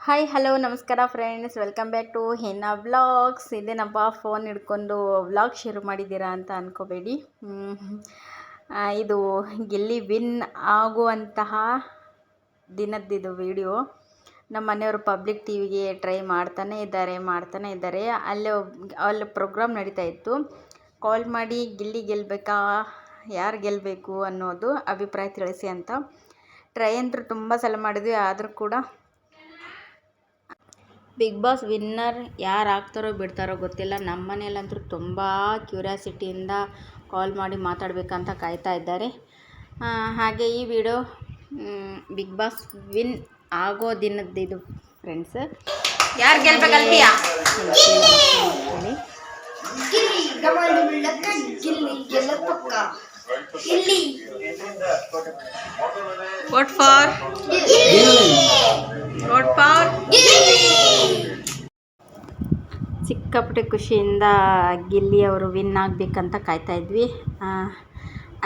Hi hello ನಮಸ್ಕಾರ friends welcome back to Hena vlogs ಇದೇನಪ್ಪ phone ಹಿಡ್ಕೊಂಡು ವ್ಲಾಗ್ ಶುರು ಮಾಡಿದ್ದೀರಾ ಅಂತ ಅಂದ್ಕೋಬೇಡಿ ಇದು ಗೆಲ್ಲಿ ವಿನ್ ಆಗುವಂತಹ ದಿನದ್ದಿದು ವಿಡಿಯೋ ನಮ್ಮ ಮನೆಯವರು ಪಬ್ಲಿಕ್ ಟಿ ವಿಗೆ ಟ್ರೈ ಮಾಡ್ತಾನೆ ಇದ್ದಾರೆ ಮಾಡ್ತಾನೆ ಇದ್ದಾರೆ. ಅಲ್ಲೇ ಅಲ್ಲಿ ಪ್ರೋಗ್ರಾಮ್ ನಡೀತಾ ಇತ್ತು. ಕಾಲ್ ಮಾಡಿ ಗಿಲ್ಲಿ ಗೆಲ್ಲಬೇಕಾ ಯಾರು ಗೆಲ್ಲಬೇಕು ಅನ್ನೋದು ಅಭಿಪ್ರಾಯ ತಿಳಿಸಿ ಅಂತ. ಟ್ರೈ ಅಂತೂ ತುಂಬ ಸಲ ಮಾಡಿದ್ವಿ, ಆದರೂ ಕೂಡ ಬಿಗ್ ಬಾಸ್ ವಿನ್ನರ್ ಯಾರು ಆಗ್ತಾರೋ ಬಿಡ್ತಾರೋ ಗೊತ್ತಿಲ್ಲ. ನಮ್ಮ ಮನೆಯಲ್ಲಂತೂ ತುಂಬ ಕ್ಯೂರಿಯಾಸಿಟಿಯಿಂದ ಕಾಲ್ ಮಾಡಿ ಮಾತಾಡಬೇಕಂತ ಕಾಯ್ತಾ ಇದ್ದಾರೆ. ಹಾಗೆ ಈ ವಿಡಿಯೋ ಬಿಗ್ ಬಾಸ್ ವಿನ್ ಆಗೋ ದಿನದ್ದಿದು ಫ್ರೆಂಡ್ಸ್ ಯಾರು ಗೆಲ್ಬೇಕಲ್ತೀಯಾ ಫಾರ್ ವೋಟ್ ಫಾರ್ ಸಿಕ್ಕಾಪಟ್ಟೆ ಖುಷಿಯಿಂದ ಗಿಲ್ಲಿ ಅವರು ವಿನ್ ಆಗಬೇಕಂತ ಕಾಯ್ತಾ ಇದ್ವಿ.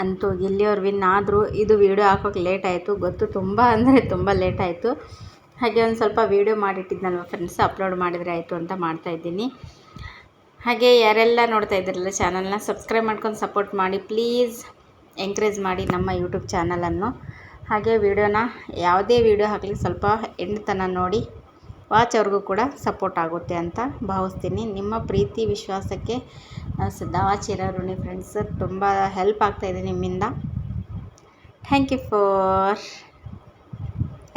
ಅಂತೂ ಗಿಲ್ಲಿ ಅವ್ರು ವಿನ್ ಆದರು ಇದು ವೀಡಿಯೋ ಹಾಕೋಕೆ ಲೇಟ್ ಆಯಿತು. ಗೊತ್ತು ತುಂಬ ಅಂದರೆ ತುಂಬ ಲೇಟ್ ಆಯಿತು. ಹಾಗೆ ಒಂದು ಸ್ವಲ್ಪ ವೀಡಿಯೋ ಮಾಡಿಟ್ಟಿದ್ನಲ್ವ ಫ್ರೆಂಡ್ಸ್ ಅಪ್ಲೋಡ್ ಮಾಡಿದರೆ ಆಯಿತು ಅಂತ ಮಾಡ್ತಾಯಿದ್ದೀನಿ ಹಾಗೆ ಯಾರೆಲ್ಲ ನೋಡ್ತಾ ಇದ್ದೀರಲ್ಲ ಚಾನಲ್ನ ಸಬ್ಸ್ಕ್ರೈಬ್ ಮಾಡ್ಕೊಂಡು ಸಪೋರ್ಟ್ ಮಾಡಿ ಪ್ಲೀಸ್ ಎಂಕರೇಜ್ ಮಾಡಿ ನಮ್ಮ ಯೂಟ್ಯೂಬ್ ಚಾನಲನ್ನು ಹಾಗೆ ವಿಡಿಯೋನ ಯಾವುದೇ ವಿಡಿಯೋ ಹಾಕಲಿ ಸ್ವಲ್ಪ ಎಂಡ್ ತನಕ ನೋಡಿ. ವಾಚ್ ಅವ್ರಿಗೂ ಕೂಡ ಸಪೋರ್ಟ್ ಆಗುತ್ತೆ ಅಂತ ಭಾವಿಸ್ತೀನಿ. ನಿಮ್ಮ ಪ್ರೀತಿ, ವಿಶ್ವಾಸಕ್ಕೆ ನಾನು ಸದಾ ಚಿರಋಣಿ ಫ್ರೆಂಡ್ಸ್ ತುಂಬ ಹೆಲ್ಪ್ ಆಗ್ತಾಯಿದೆ ನಿಮ್ಮಿಂದ. ಥ್ಯಾಂಕ್ ಯು ಫಾರ್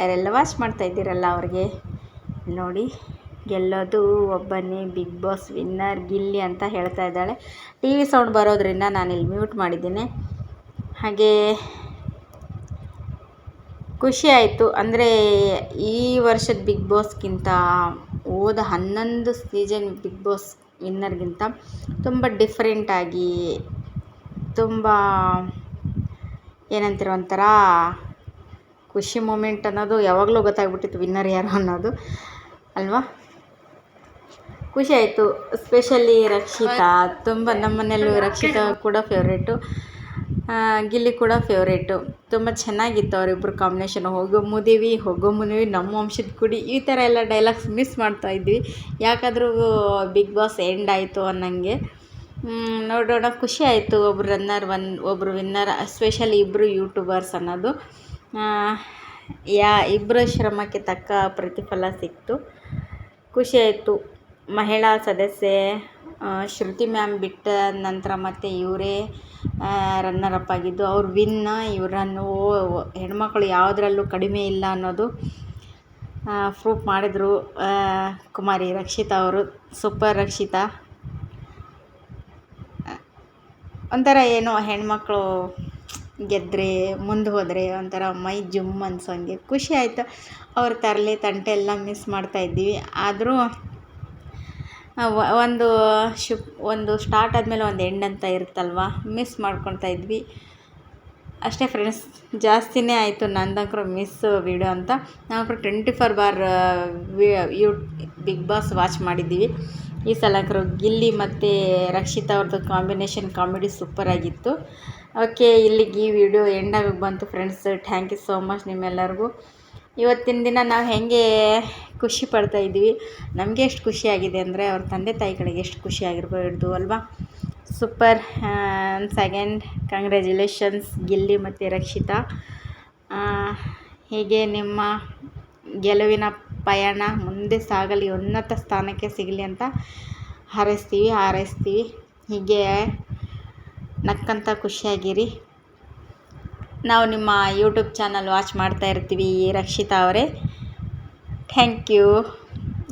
ಯಾರೆಲ್ಲ ವಾಚ್ ಮಾಡ್ತಾ ಇದ್ದೀರಲ್ಲ ಅವ್ರಿಗೆ, ನೋಡಿ, ಗೆಲ್ಲೋದು ಒಬ್ಬನೇ ಬಿಗ್ ಬಾಸ್ ವಿನ್ನರ್ ಗಿಲ್ಲಿ ಅಂತ ಹೇಳ್ತಾ ಇದ್ದಾಳೆ. ಟಿ ವಿ ಸೌಂಡ್ ಬರೋದ್ರಿಂದ ನಾನು ಇಲ್ಲಿ ಮ್ಯೂಟ್ ಮಾಡಿದ್ದೀನಿ. ಹಾಗೆ ಖುಷಿ ಆಯಿತು. ಅಂದರೆ ಈ ವರ್ಷದ ಬಿಗ್ ಬಾಸ್ಗಿಂತ ಹೋದ ಹನ್ನೊಂದು ಸೀಸನ್ ಬಿಗ್ ಬಾಸ್ ವಿನ್ನರ್ಗಿಂತ ತುಂಬ ಡಿಫ್ರೆಂಟಾಗಿ ತುಂಬ ಏನಂತೀರ ಒಂಥರ ಖುಷಿ ಮೂಮೆಂಟ್ ಅನ್ನೋದು ಯಾವಾಗಲೂ ಗೊತ್ತಾಗ್ಬಿಟ್ಟಿತ್ತು ವಿನ್ನರ್ ಯಾರು ಅನ್ನೋದು. ಅಲ್ವಾ? ಖುಷಿ ಆಯಿತು. ಸ್ಪೆಷಲಿ ರಕ್ಷಿತಾ ತುಂಬ ನಮ್ಮನೆಯಲ್ಲೂ ರಕ್ಷಿತಾ ಕೂಡ ಫೇವ್ರೇಟು ಗಿಲ್ಲಿ ಕೂಡ ಫೇವ್ರೇಟು ತುಂಬ ಚೆನ್ನಾಗಿತ್ತು ಅವರಿಬ್ಬರು ಕಾಂಬಿನೇಷನ್ ಹೋಗೋ ಮುದೇವಿ ಹೋಗೋ ಮುದೇವಿ ನಮ್ಮ ವಂಶದ ಕುಡಿ ಈ ಥರ ಎಲ್ಲ ಡೈಲಾಗ್ಸ್ ಮಿಸ್ ಮಾಡ್ತಾ ಇದ್ವಿ. ಯಾಕಾದರೂ ಬಿಗ್ ಬಾಸ್ ಎಂಡ್ ಆಯಿತು ಅನ್ನಂಗೆ. ನೋಡೋಣ. ಖುಷಿ ಆಯಿತು ಒಬ್ರು ರನ್ನರ್ ಒನ್ ಒಬ್ಬರು ವಿನ್ನರ್ ಸ್ಪೆಷಲಿ ಇಬ್ಬರು ಯೂಟ್ಯೂಬರ್ಸ್ ಅನ್ನೋದು. ಯಾ ಇಬ್ಬರ ಶ್ರಮಕ್ಕೆ ತಕ್ಕ ಪ್ರತಿಫಲ ಸಿಕ್ತು. ಖುಷಿ ಆಯಿತು. ಮಹಿಳಾ ಸದಸ್ಯೆ ಶ್ರುತಿ ಮ್ಯಾಮ್ ಬಿಟ್ಟ ನಂತರ ಮತ್ತು ಇವರೇ. ರನ್ನರ್ ಅಪ್ ಆಗಿದ್ದು, ಅವ್ರು ವಿನ್ ಇವರನ್ನು ಹೆಣ್ಮಕ್ಳು ಯಾವುದ್ರಲ್ಲೂ ಕಡಿಮೆ ಇಲ್ಲ ಅನ್ನೋದು ಪ್ರೂಫ್ ಮಾಡಿದರು. ಕುಮಾರಿ ರಕ್ಷಿತಾ ಅವರು ಸೂಪರ್ ರಕ್ಷಿತಾ. ಒಂಥರ ಏನೋ ಹೆಣ್ಮಕ್ಳು ಗೆದ್ದರೆ ಮುಂದೆ ಹೋದರೆ ಒಂಥರ ಮೈ ಜುಮ್ ಅನ್ಸೋಂಗೆ. ಖುಷಿ ಆಯಿತು. ಅವ್ರ ತರಲೆ ತಂಟೆ ಎಲ್ಲ ಮಿಸ್ ಮಾಡ್ತಾ ಇದ್ದೀವಿ. ಆದರೂ ಒಂದು ಶಿಪ್, ಒಂದು ಸ್ಟಾರ್ಟ್ ಆದಮೇಲೆ ಒಂದು ಎಂಡ್ ಅಂತ ಇರುತ್ತಲ್ವ? ಮಿಸ್ ಮಾಡ್ಕೊಳ್ತಾ ಇದ್ವಿ. ಅಷ್ಟೇ ಫ್ರೆಂಡ್ಸ್ ಜಾಸ್ತಿನೇ ಆಯಿತು ನಂದಂಕರು ಮಿಸ್ ವೀಡಿಯೋ ಅಂತ. ನಾವು ಟ್ವೆಂಟಿ ಫೋರ್ ಬಾರ್ ಯೂ ಬಿಗ್ ಬಾಸ್ ವಾಚ್ ಮಾಡಿದ್ದೀವಿ. ಈ ಸಲಂಕರು ಗಿಲ್ಲಿ ಮತ್ತು ರಕ್ಷಿತಾ ಅವ್ರದ್ದು ಕಾಂಬಿನೇಷನ್ ಕಾಮಿಡಿ ಸೂಪರ್ ಆಗಿತ್ತು. ಓಕೆ ಇಲ್ಲಿಗೆ ಈ ವಿಡಿಯೋ ಎಂಡಾಗಿ ಬಂತು. Friends thank you so much ನಿಮ್ಮೆಲ್ಲರಿಗೂ. ಇವತ್ತಿನ ದಿನ ನಾವು ಹೇಗೆ ಖುಷಿ ಪಡ್ತಾ ಇದ್ದೀವಿ. ನಮಗೆ ಎಷ್ಟು ಖುಷಿಯಾಗಿದೆ ಅಂದರೆ ಅವ್ರ ತಂದೆ ತಾಯಿಗಳಿಗೆ ಎಷ್ಟು ಖುಷಿಯಾಗಿರ್ಬೋದು ಅಲ್ವಾ? ಸೂಪರ್ ಸೆಕೆಂಡ್ ಕಂಗ್ರ್ಯಾಚುಲೇಷನ್ಸ್ ಗಿಲ್ಲಿ ಮತ್ತು ರಕ್ಷಿತಾ. ಹೀಗೆ ನಿಮ್ಮ ಗೆಲುವಿನ ಪಯಣ ಮುಂದೆ ಸಾಗಲಿ, ಉನ್ನತ ಸ್ಥಾನಕ್ಕೆ ಸಿಗಲಿ ಅಂತ ಹಾರೈಸ್ತೀವಿ ಹಾರೈಸ್ತೀವಿ. ಹೀಗೆ ನಕ್ಕಂತ ಖುಷಿಯಾಗಿರಿ. ನಾವು ನಿಮ್ಮ ಯೂಟ್ಯೂಬ್ ಚಾನಲ್ ವಾಚ್ ಮಾಡ್ತಾ ಇರ್ತೀವಿ, ರಕ್ಷಿತಾ ಅವರೇ. ಥ್ಯಾಂಕ್ ಯು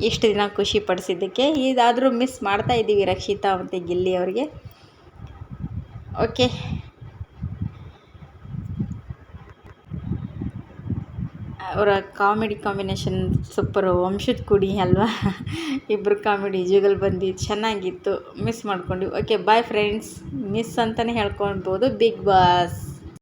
ಇಷ್ಟು ದಿನ ಖುಷಿ ಪಡಿಸಿದ್ದಕ್ಕೆ. ಇದಾದರೂ ಮಿಸ್ ಮಾಡ್ತಾ ಇದ್ದೀವಿ ರಕ್ಷಿತಾ ಮತ್ತು ಗಿಲ್ಲಿ ಅವರಿಗೆ. ಓಕೆ ಅವರ ಕಾಮಿಡಿ ಕಾಂಬಿನೇಷನ್ ಸೂಪರು ವಂಶದ ಕುಡಿ ಅಲ್ವಾ? ಇಬ್ಬರು ಕಾಮಿಡಿ ಜುಗಲ್ ಬಂದು ಚೆನ್ನಾಗಿತ್ತು. ಮಿಸ್ ಮಾಡ್ಕೊಂಡ್ವಿ. ಓಕೆ ಬಾಯ್ ಫ್ರೆಂಡ್ಸ್ ಮಿಸ್ ಅಂತಲೇ ಹೇಳ್ಕೊಳ್ಬೋದು. Big boss